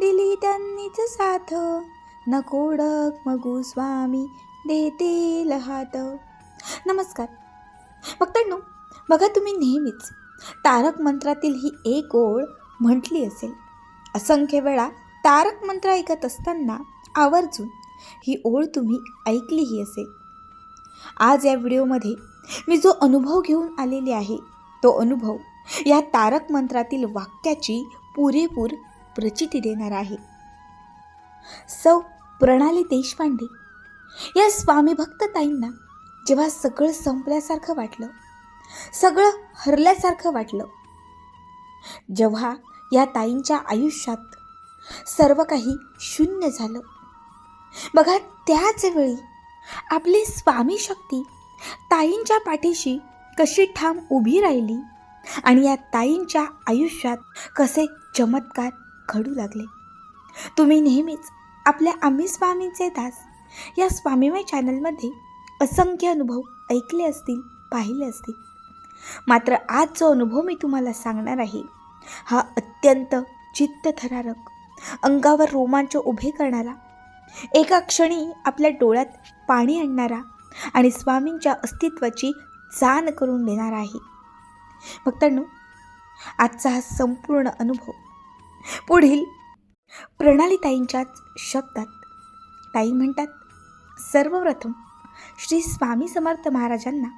दिली त्यांनीच साथ. नकोडक मगू स्वामी देतील हात नमस्कार. भक्तांनो बघा तुम्ही नेहमीच तारक मंत्रातील ही एक ओळ म्हटली असेल. असंख्य वेळा तारक मंत्र ऐकत असताना आवर्जून ही ओळ तुम्ही ऐकलीही असेल. आज या व्हिडिओमध्ये मी जो अनुभव घेऊन आलेले आहे तो अनुभव या तारक मंत्रातील वाक्याची पुरेपूर प्रचिती देणार आहे. सौ प्रणाली देशपांडे या स्वामी भक्त ताईंना जेव्हा सगळं संपल्यासारखं वाटलं सगळं हरल्यासारखं वाटलं जेव्हा या ताईंच्या आयुष्यात सर्व काही शून्य झालं. बघा त्याच वेळी आपली स्वामी शक्ती ताईंच्या पाठीशी कशी ठाम उभी राहिली आणि या ताईंच्या आयुष्यात कसे चमत्कार घडू लागले. तुम्ही नेहमीच आपल्या आम्ही स्वामींचे दास. या स्वामीमय चॅनलमध्ये असंख्य अनुभव ऐकले असतील पाहिले असतील. मात्र आज जो अनुभव मी तुम्हाला सांगणार आहे हा अत्यंत चित्तथरारक अंगावर रोमांच उभे करणारा एका क्षणी आपल्या डोळ्यात पाणी आणणारा आणि स्वामींच्या अस्तित्वाची जाण करून देणारा आहे. भक्तांनो आजचा हा संपूर्ण अनुभव पुढील. प्रणालीताईंच्याच शब्दात. ताई म्हणतात सर्वप्रथम श्री स्वामी समर्थ महाराजांना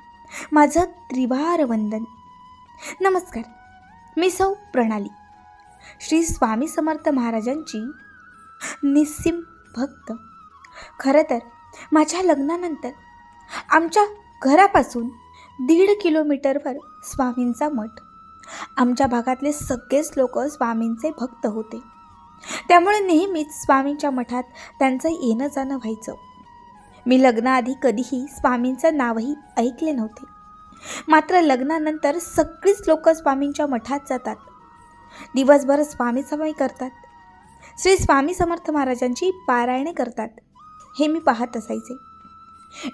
माझं त्रिवार वंदन नमस्कार मी सौ प्रणाली. श्री स्वामी समर्थ महाराजांची निस्सीम भक्त. खरं तर माझ्या लग्नानंतर आमच्या घरापासून दीड किलोमीटरवर स्वामींचा मठ आमच्या भागातले सगळेच लोक स्वामींचे भक्त होते. त्यामुळे नेहमीच स्वामींच्या मठात त्यांचं येणं जाणं व्हायचं. मी लग्नाआधी कधीही स्वामींचं नावही ऐकले नव्हते. मात्र लग्नानंतर सगळीच लोक स्वामींच्या मठात जातात. दिवसभर स्वामी समय करतात. श्री स्वामी समर्थ महाराजांची पारायणे करतात. हे मी पाहत असायचे.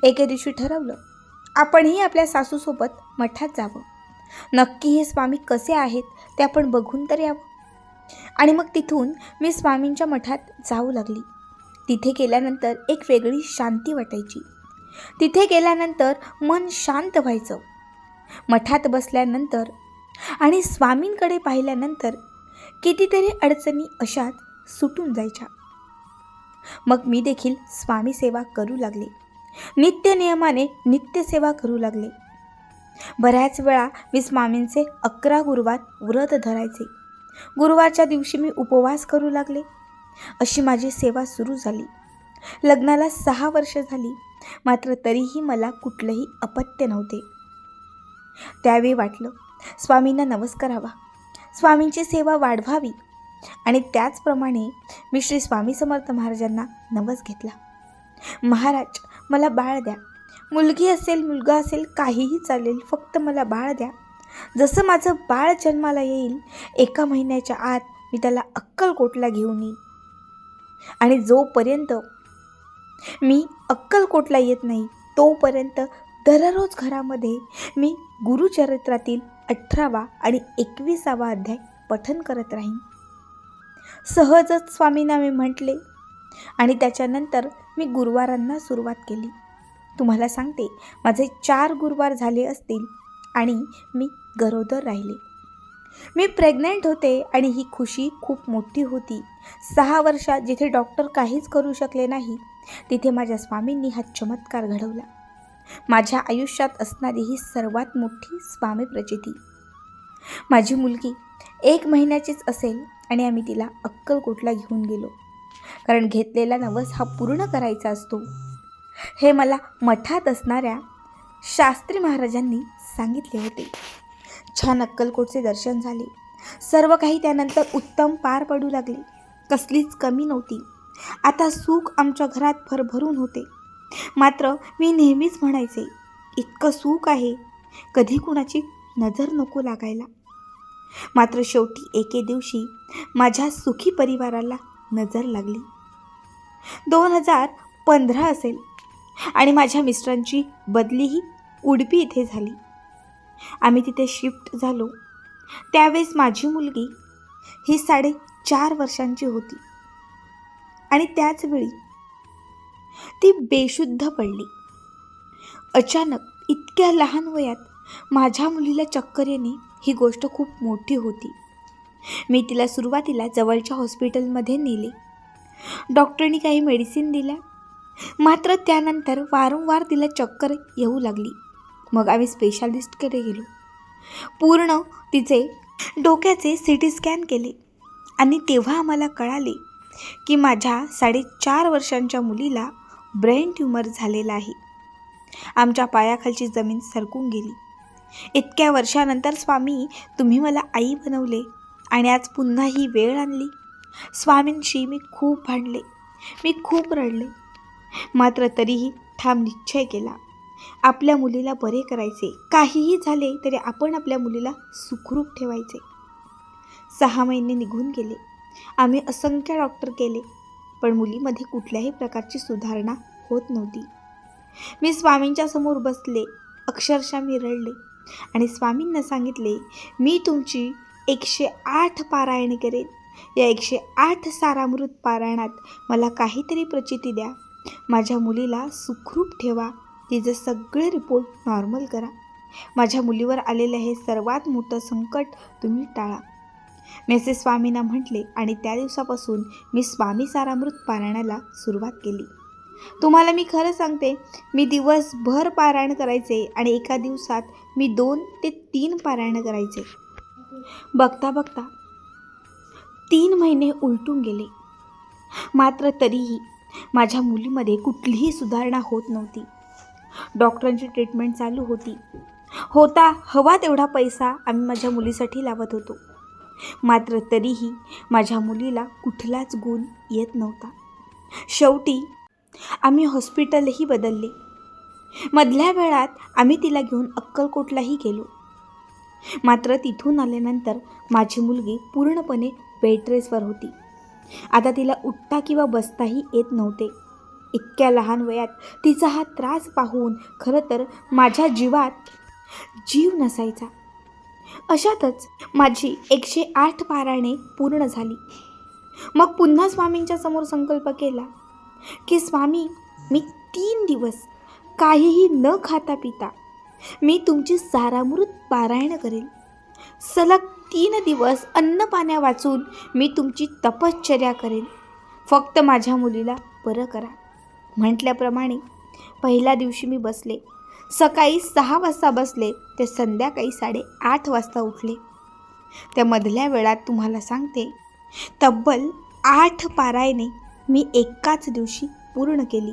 एके दिवशी ठरवलं आपणही आपल्या सासूसोबत मठात जावं. नक्की हे स्वामी कसे आहेत ते आपण बघून तर यावं. आणि मग तिथून मी स्वामींच्या मठात जाऊ लागली. तिथे गेल्यानंतर एक वेगळी शांती वाटायची. तिथे गेल्यानंतर मन शांत व्हायचं. मठात बसल्यानंतर आणि स्वामींकडे पाहिल्यानंतर कितीतरी अडचणी अशात सुटून जायच्या. मग मी देखील स्वामी सेवा करू लागले. नित्य नियमाने नित्यसेवा करू लागले. बऱ्याच वेळा मी स्वामींचे अकरा गुरुवार व्रत धरायचे. गुरुवारच्या दिवशी मी उपवास करू लागले. अशी माझी सेवा सुरू झाली. लग्नाला सहा वर्ष झाली. मात्र तरीही मला कुठलंही अपत्य नव्हते. त्यावेळी वाटलं स्वामींना नमस्कारवा स्वामींची सेवा वाढवावी. आणि त्याचप्रमाणे मी श्री स्वामी समर्थ महाराजांना नवस घेतला. महाराज मला बाळ द्या. मुलगी असेल मुलगा असेल काहीही चालेल फक्त मला बाळ द्या. जसं माझं बाळ जन्माला येईल एका महिन्याच्या आत मी त्याला अक्कलकोटला घेऊन येईन. आणि जोपर्यंत मी अक्कलकोटला येत नाही तोपर्यंत दररोज घरामध्ये मी गुरुचरित्रातील अठरावा आणि एकविसावा अध्याय पठन करत राहीन. सहजच स्वामींना मी म्हटले आणि त्याच्यानंतर मी गुरुवारांना सुरुवात केली. तुम्हाला सांगते माझे चार गुरुवार झाले असतील आणि मी गरोदर राहिले. मी प्रेग्नंट होते आणि ही खुशी खूप मोठी होती. सहा वर्षात जिथे डॉक्टर काहीच करू शकले नाही तिथे माझ्या स्वामींनी हा चमत्कार घडवला. माझ्या आयुष्यात असणारी ही सर्वात मोठी स्वामी प्रचिती. माझी मुलगी एक महिन्याचीच असेल आणि आम्ही तिला अक्कलकोटला घेऊन गेलो. कारण घेतलेला नवस हा पूर्ण करायचा असतो. हे मला मठात असणाऱ्या शास्त्री महाराजांनी सांगितले होते. छान अक्कलकोटचे दर्शन झाले. सर्व काही त्यानंतर उत्तम पार पडू लागले. कसलीच कमी नव्हती. आता सुख आमच्या घरात भरभरून होते. मात्र मी नेहमीच म्हणायचे इतकं सुख आहे. कधी कुणाची नजर नको लागायला. मात्र शेवटी एके दिवशी माझ्या सुखी परिवाराला नजर लागली. दोन हजार पंधरा असेल. आणि माझ्या मिस्टरांची बदलीही उडपी इथे झाली. आम्ही तिथे शिफ्ट झालो. त्यावेळेस माझी मुलगी ही साडे चार वर्षांची होती. आणि त्याचवेळी ती बेशुद्ध पडली. अचानक इतक्या लहान वयात माझ्या मुलीला चक्कर येणे ही गोष्ट खूप मोठी होती. मी तिला सुरुवातीला जवळच्या हॉस्पिटलमध्ये नेले. डॉक्टरनी काही मेडिसिन दिल्या. मात्र त्यानंतर वारंवार तिला चक्कर येऊ लागली. मग आम्ही स्पेशालिस्टकडे गेलो. पूर्ण तिचे डोक्याचे सी टी स्कॅन केले. आणि तेव्हा आम्हाला कळाले की माझ्या साडेचार वर्षांच्या मुलीला ब्रेन ट्यूमर झालेला आहे. आमच्या पायाखालची जमीन सरकून गेली. इतक्या वर्षानंतर स्वामी तुम्ही मला आई बनवले आणि आज पुन्हा ही वेळ आणली. स्वामींशी मी खूप भांडले. मी खूप रडले. मात्र तरीही ठाम निश्चय केला. आपल्या मुलीला बरे करायचे. काहीही झाले तरी आपण आपल्या मुलीला सुखरूप ठेवायचे. सहा महिने निघून गेले. आम्ही असंख्य डॉक्टर केले पण मुलीमध्ये कुठल्याही प्रकारची सुधारणा होत नव्हती. मी स्वामींच्या समोर बसले अक्षरशः मी रडले आणि स्वामींना सांगितले मी तुमची एकशे आठ पारायण करेन. या एकशे आठ सारामृत पारायणात मला काहीतरी प्रचिती द्या. माझ्या मुलीला सुखरूप ठेवा. तिचे सगळे रिपोर्ट नॉर्मल करा. माझ्या मुलीवर आलेलं हे सर्वात मोठं संकट तुम्ही टाळा. मेसेज स्वामींना म्हटले आणि त्या दिवसापासून मी स्वामी सारामृत पारायणाला सुरुवात केली. तुम्हाला मी खरं सांगते मी दिवसभर पारायण करायचे आणि एका दिवसात मी दोन ते तीन पारायण करायचे. बघता बघता तीन महिने उलटून गेले. मात्र तरीही माझ्या मुलीमध्ये कुठलीही सुधारणा होत नव्हती. डॉक्टरांची ट्रीटमेंट चालू होती. होता हवा तेवढा पैसा आम्ही माझ्या मुलीसाठी लावत होतो. मात्र तरीही माझ्या मुलीला कुठलाच गुण येत नव्हता. शेवटी आम्ही हॉस्पिटलही बदलले. मधल्या वेळात आम्ही तिला घेऊन अक्कलकोटलाही गेलो. मात्र तिथून आल्यानंतर माझी मुलगी पूर्णपणे बेडरेसवर होती. आता तिला उठता किंवा बसताही येत नव्हते. इतक्या लहान वयात तिचा हा त्रास पाहून खरं तर माझ्या जीवात जीव नसायचा. अशातच माझी एकशे आठ पारायणे पूर्ण झाली. मग पुन्हा स्वामींच्या समोर संकल्प केला की स्वामी मी तीन दिवस काहीही न खाता पिता मी तुमची सारामृत पारायण करेल. सलग तीन दिवस अन्न पाण्या वाचून मी तुमची तपश्चर्या करेन. फक्त माझ्या मुलीला बरं करा. म्हटल्याप्रमाणे पहिल्या दिवशी मी बसले. सकाळी सहा वाजता बसले ते संध्याकाळी साडेआठ वाजता उठले. त्या मधल्या वेळात तुम्हाला सांगते तब्बल आठ पारायणे मी एकाच दिवशी पूर्ण केली.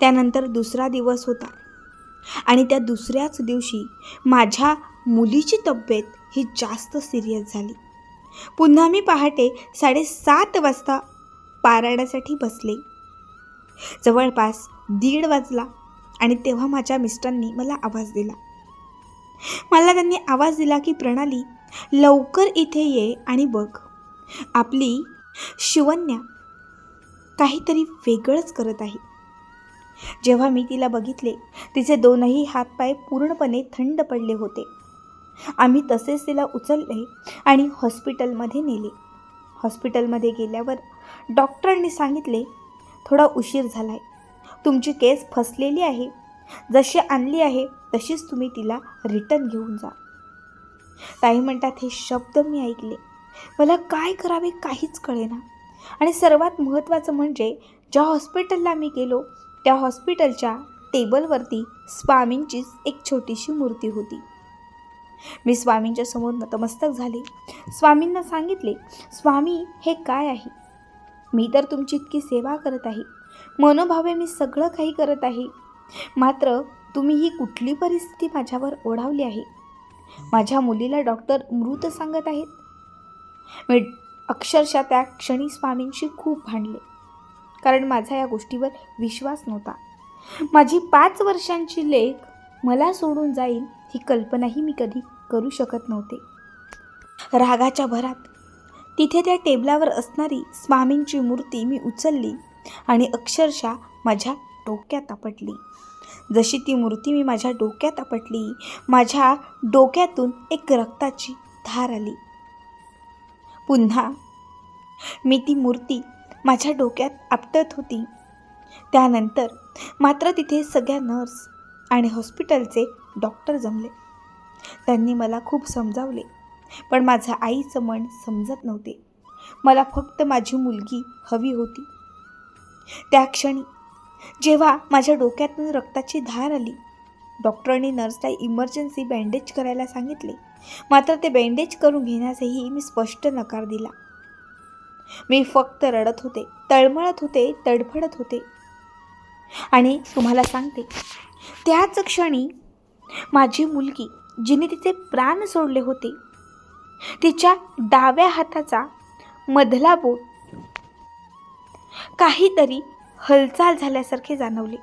त्यानंतर दुसरा दिवस होता आणि त्या दुसऱ्याच दिवशी माझ्या मुलीची तब्येत ही जास्त सिरियस झाली. पुन्हा मी पहाटे साडेसात वाजता पारायणासाठी बसले. जवळपास दीड वाजला आणि तेव्हा माझ्या मिस्टरांनी मला आवाज दिला. मला त्यांनी आवाज दिला की प्रणाली लवकर इथे ये आणि बघ. आपली शिवन्या काहीतरी वेगळंच करत आहे. जेव्हा मी तिला बघितले तिचे दोनही हातपाय पूर्णपणे थंड पडले होते. आम्ही तसेच तिला उचलले आणि हॉस्पिटलमध्ये नेले. हॉस्पिटलमध्ये गेल्यावर डॉक्टरांनी सांगितले थोडा उशीर झाला आहे तुमची केस फसलेली आहे. जशी आणली आहे तशीच तुम्ही तिला रिटर्न घेऊन जा. ताई म्हणतात हे शब्द मी ऐकले. मला काय करावे काहीच कळेना. आणि सर्वात महत्त्वाचं म्हणजे ज्या हॉस्पिटलला मी गेलो त्या हॉस्पिटलच्या टेबलवरती स्वामींचीच एक छोटीशी मूर्ती होती. मी स्वामींच्या समोर नतमस्तक झाले. स्वामींना सांगितले स्वामी हे काय आहे? मी तर तुमची इतकी सेवा करत आहे. मनोभावे मी सगळं काही करत आहे. मात्र तुम्ही ही कुठली परिस्थिती माझ्यावर ओढावली आहे? माझ्या मुलीला डॉक्टर मृत सांगत आहेत. मी अक्षरशः त्या क्षणी स्वामींशी खूप भांडले कारण माझा या गोष्टीवर विश्वास नव्हता. माझी पाच वर्षांची लेख मला सोडून जाईल ही कल्पनाही मी कधी करू शकत नव्हते. रागाच्या भरात तिथे त्या टेबलावर असणारी स्वामींची मूर्ती मी उचलली आणि अक्षरशः माझ्या डोक्यात आपटली. जशी ती मूर्ती मी माझ्या डोक्यात आपटली माझ्या डोक्यातून एक रक्ताची धार आली. पुन्हा मी ती मूर्ती माझ्या डोक्यात आपटत होती. त्यानंतर मात्र तिथे सगळ्या नर्स आणि हॉस्पिटलचे डॉक्टर जमले. त्यांनी मला खूप समजावले पण माझं आईचं मन समजत नव्हते. मला फक्त माझी मुलगी हवी होती. त्या क्षणी जेव्हा माझ्या डोक्यातून रक्ताची धार आली डॉक्टरने नर्सला इमर्जन्सी बँडेज करायला सांगितले. मात्र ते बँडेज करून घेण्यासही मी स्पष्ट नकार दिला. मी फक्त रडत होते तळमळत होते तडफडत होते. आणि तुम्हाला सांगते त्याच क्षणी माझी मुलगी जिने तिचे प्राण सोडले होते तिच्या डाव्या हाताचा मधला बोट काहीतरी हालचाल झाल्यासारखे जाणवले.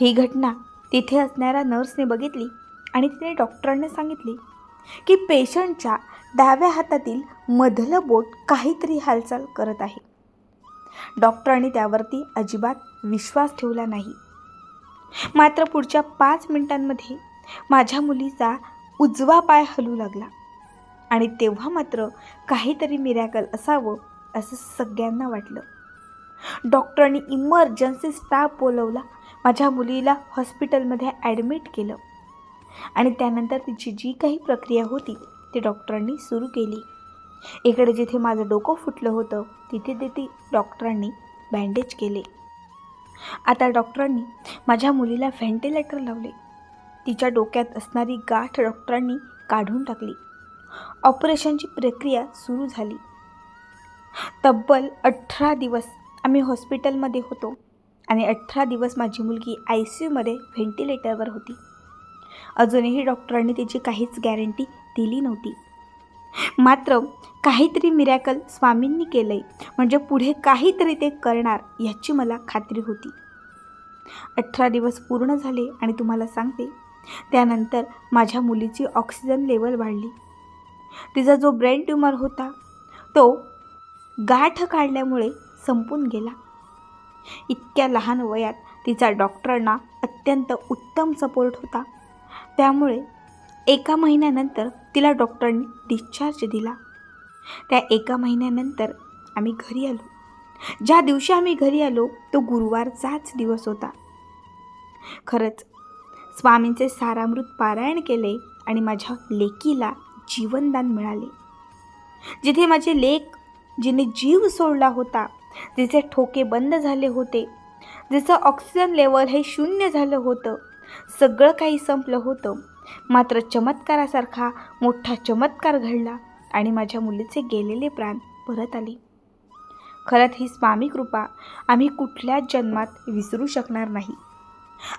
ही घटना तिथे असणाऱ्या नर्सने बघितली आणि तिने डॉक्टरांना सांगितले की पेशंटच्या डाव्या हातातील मधलं बोट काहीतरी हालचाल करत आहे. डॉक्टरांनी त्यावरती अजिबात विश्वास ठेवला नाही. मात्र पुढच्या पाच मिनिटांमध्ये माझ्या मुलीचा उजवा पाय हलू लागला. आणि तेव्हा मात्र काहीतरी मिरॅकल असावं असं सगळ्यांना वाटलं. डॉक्टरांनी इमर्जन्सी स्टाफ बोलवला. माझ्या मुलीला हॉस्पिटलमध्ये ॲडमिट केलं. आणि त्यानंतर तिची जी काही प्रक्रिया होती ती डॉक्टरांनी सुरू केली. इकडे जिथे माझं डोकं फुटलं होतं तिथे तिथे डॉक्टरांनी बँडेज केले. आता डॉक्टरांनी माझ्या मुलीला व्हेंटिलेटर लावले. तिच्या डोक्यात असणारी गाठ डॉक्टरांनी काढून टाकली. ऑपरेशनची प्रक्रिया सुरू झाली. तब्बल अठरा दिवस आम्ही हॉस्पिटलमध्ये होतो आणि अठरा दिवस माझी मुलगी आय सी यूमध्ये व्हेंटिलेटरवर होती. अजूनही डॉक्टरांनी तिची काहीच गॅरंटी दिली नव्हती. मात्र काहीतरी मिरॅकल स्वामींनी केलं आहे म्हणजे पुढे काहीतरी ते करणार याची मला खात्री होती. अठरा दिवस पूर्ण झाले आणि तुम्हाला सांगते त्यानंतर माझ्या मुलीची ऑक्सिजन लेवल वाढली. तिचा जो ब्रेन ट्यूमर होता तो गाठ काढल्यामुळे संपून गेला. इतक्या लहान वयात तिचा डॉक्टरांना अत्यंत उत्तम सपोर्ट होता. त्यामुळे एका महिन्यानंतर तिला डॉक्टरनी डिस्चार्ज दिला. त्या एका महिन्यानंतर आम्ही घरी आलो. ज्या दिवशी आम्ही घरी आलो तो गुरुवारचाच दिवस होता. खरंच स्वामींचे सारामृत पारायण केले आणि माझ्या लेकीला जीवनदान मिळाले. जिथे माझे लेख जिने जीव सोडला होता जिचे ठोके बंद झाले होते जिचं ऑक्सिजन लेवल हे शून्य झालं होतं सगळं काही संपलं होतं. मात्र चमत्कारासारखा मोठा चमत्कार घडला आणि माझ्या मुलीचे गेलेले प्राण परत आले. खरंच ही स्वामी कृपा आम्ही कुठल्याच जन्मात विसरू शकणार नाही.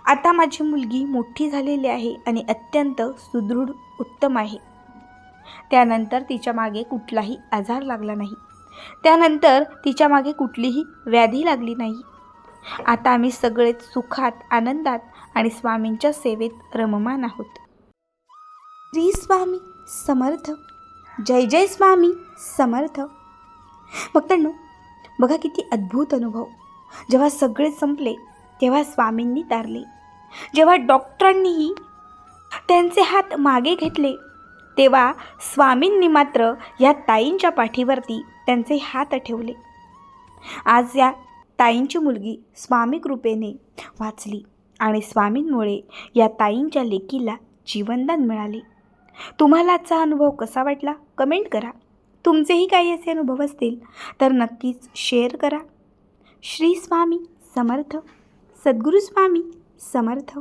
आता माझी मुलगी मोठी झालेली आहे आणि अत्यंत सुदृढ उत्तम आहे. त्यानंतर तिच्यामागे कुठलाही आजार लागला नाही. त्यानंतर तिच्यामागे कुठलीही व्याधी लागली नाही. आता आम्ही सगळेच सुखात आनंदात आणि स्वामींच्या सेवेत रममान आहोत. श्री स्वामी समर्थ. जय जय स्वामी समर्थ. भक्तांनो बघा किती अद्भुत अनुभव. जेव्हा सगळे संपले तेव्हा स्वामींनी तारले. जेव्हा डॉक्टरांनीही त्यांचे हात मागे घेतले तेव्हा स्वामींनी मात्र या ताईंच्या पाठीवरती त्यांचे हात ठेवले. आज या ताईंची मुलगी स्वामी कृपेने वाचली आणि स्वामींमुळे या ताईंच्या लेकीला जीवनदान मिळाले. तुम्हाला आजचा अनुभव कसा वाटला? कमेंट करा. तुमचेही काही असे अनुभव असतील तर नक्कीच शेअर करा. श्री स्वामी समर्थ. सद्गुरू स्वामी समर्थ.